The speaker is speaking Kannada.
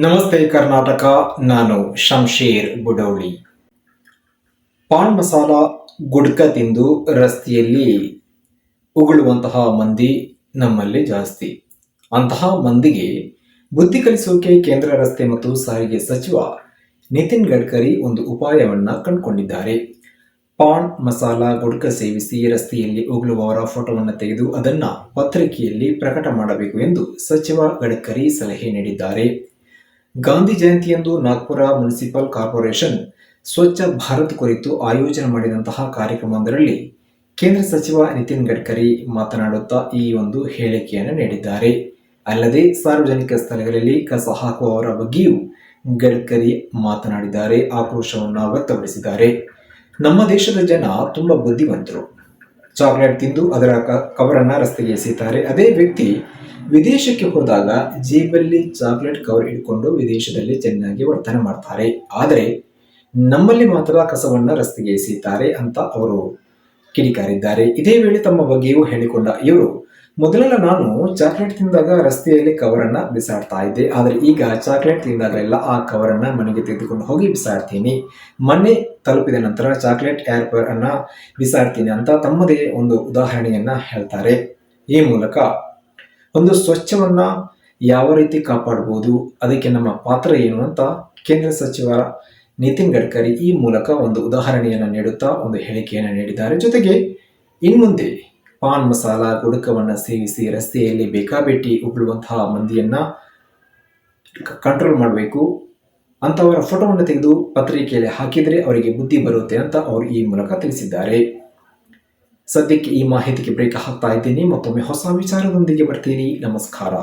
ನಮಸ್ತೆ ಕರ್ನಾಟಕ, ನಾನು ಶಂಶೇರ್ ಬುಡೌಳಿ. ಪಾನ್ ಮಸಾಲ ಗುಡ್ಕ ತಿಂದು ರಸ್ತೆಯಲ್ಲಿ ಉಗುಳುವಂತಹ ಮಂದಿ ನಮ್ಮಲ್ಲಿ ಜಾಸ್ತಿ. ಅಂತಹ ಮಂದಿಗೆ ಬುದ್ಧಿ ಕಲಿಸೋಕೆ ಕೇಂದ್ರ ರಸ್ತೆ ಮತ್ತು ಸಾರಿಗೆ ಸಚಿವ ನಿತಿನ್ ಗಡ್ಕರಿ ಒಂದು ಉಪಾಯವನ್ನ ಕಂಡುಕೊಂಡಿದ್ದಾರೆ. ಪಾನ್ ಮಸಾಲ ಗುಡ್ಕ ಸೇವಿಸಿ ರಸ್ತೆಯಲ್ಲಿ ಉಗುಳುವವರ ಫೋಟೋವನ್ನು ತೆಗೆದು ಅದನ್ನ ಪತ್ರಿಕೆಯಲ್ಲಿ ಪ್ರಕಟ ಮಾಡಬೇಕು ಎಂದು ಸಚಿವ ಗಡ್ಕರಿ ಸಲಹೆ ನೀಡಿದ್ದಾರೆ. ಗಾಂಧಿ ಜಯಂತಿಯಂದು ನಾಗ್ಪುರ ಮುನ್ಸಿಪಲ್ ಕಾರ್ಪೊರೇಷನ್ ಸ್ವಚ್ಛ ಭಾರತ್ ಕುರಿತು ಆಯೋಜನೆ ಮಾಡಿದಂತಹ ಕಾರ್ಯಕ್ರಮವೊಂದರಲ್ಲಿ ಕೇಂದ್ರ ಸಚಿವ ನಿತಿನ್ ಗಡ್ಕರಿ ಮಾತನಾಡುತ್ತಾ ಈ ಒಂದು ಹೇಳಿಕೆಯನ್ನು ನೀಡಿದ್ದಾರೆ. ಅಲ್ಲದೆ ಸಾರ್ವಜನಿಕ ಸ್ಥಳಗಳಲ್ಲಿ ಕಸ ಹಾಕುವವರ ಬಗ್ಗೆಯೂ ಗಡ್ಕರಿ ಮಾತನಾಡಿದ್ದಾರೆ, ಆಕ್ರೋಶವನ್ನು ವ್ಯಕ್ತಪಡಿಸಿದ್ದಾರೆ. ನಮ್ಮ ದೇಶದ ಜನ ತುಂಬಾ ಬುದ್ಧಿವಂತರು. ಚಾಕ್ಲೇಟ್ ತಿಂದು ಅದರ ಕವರನ್ನ ರಸ್ತೆಗೆ ಎಸೆಯುತ್ತಾರೆ. ಅದೇ ವ್ಯಕ್ತಿ ವಿದೇಶಕ್ಕೆ ಹೋದಾಗ ಜೇಬಲ್ಲಿ ಚಾಕ್ಲೇಟ್ ಕವರ್ ಇಟ್ಕೊಂಡು ವಿದೇಶದಲ್ಲಿ ಚೆನ್ನಾಗಿ ವರ್ತನೆ ಮಾಡ್ತಾರೆ. ಆದರೆ ನಮ್ಮಲ್ಲಿ ಮಾತ್ರ ಕಸವನ್ನು ರಸ್ತೆಗೆ ಎಸೆಯುತ್ತಾರೆ ಅಂತ ಅವರು ಕಿಡಿಕಾರಿದ್ದಾರೆ. ಇದೇ ವೇಳೆ ತಮ್ಮ ಬಗ್ಗೆಯೂ ಹೇಳಿಕೊಂಡ ಇವರು, ಮೊದಲೆಲ್ಲ ನಾನು ಚಾಕ್ಲೇಟ್ ತಿಂದಾಗ ರಸ್ತೆಯಲ್ಲಿ ಕವರನ್ನ ಬಿಸಾಡ್ತಾ ಇದ್ದೆ. ಆದರೆ ಈಗ ಚಾಕ್ಲೇಟ್ ತಿಂದಾಗಲೆಲ್ಲ ಆ ಕವರನ್ನ ಮನೆಗೆ ತೆಗೆದುಕೊಂಡು ಹೋಗಿ ಬಿಸಾಡ್ತೀನಿ. ಮನೆ ತಲುಪಿದ ನಂತರ ಚಾಕ್ಲೇಟ್ ಏರ್ಪರ್ ಅನ್ನ ಬಿಸಾಡ್ತೀನಿ ಅಂತ ತಮ್ಮದೇ ಒಂದು ಉದಾಹರಣೆಯನ್ನ ಹೇಳ್ತಾರೆ. ಈ ಮೂಲಕ ಒಂದು ಸ್ವಚ್ಛವನ್ನ ಯಾವ ರೀತಿ ಕಾಪಾಡಬಹುದು ಅದಕ್ಕೆ ನಮ್ಮ ಪಾತ್ರ ಏನು ಅಂತ ಕೇಂದ್ರ ಸಚಿವ ನಿತಿನ್ ಗಡ್ಕರಿ ಈ ಮೂಲಕ ಒಂದು ಉದಾಹರಣೆಯನ್ನು ನೀಡುತ್ತಾ ಒಂದು ಹೇಳಿಕೆಯನ್ನು ನೀಡಿದ್ದಾರೆ. ಜೊತೆಗೆ ಇನ್ಮುಂದೆ ಪಾನ್ ಮಸಾಲ ಗುಡುಕವನ್ನು ಸೇವಿಸಿ ರಸ್ತೆಯಲ್ಲಿ ಬೇಕಾಬಿಟ್ಟಿ ಉಗುಳುವಂತಹ ಮಂದಿಯನ್ನ ಕಂಟ್ರೋಲ್ ಮಾಡಬೇಕು. ಅಂತವರ ಫೋಟೋವನ್ನು ತೆಗೆದು ಪತ್ರಿಕೆಯಲ್ಲಿ ಹಾಕಿದರೆ ಅವರಿಗೆ ಬುದ್ಧಿ ಬರುತ್ತೆ ಅಂತ ಅವರು ಈ ಮೂಲಕ ತಿಳಿಸಿದ್ದಾರೆ. ಸದ್ಯಕ್ಕೆ ಈ ಮಾಹಿತಿಗೆ ಬ್ರೇಕ್ ಹಾಕ್ತಾ ಇದ್ದೀನಿ ಮತ್ತೊಮ್ಮೆ ಹೊಸ ವಿಚಾರದೊಂದಿಗೆ ಬರ್ತೀನಿ ನಮಸ್ಕಾರ.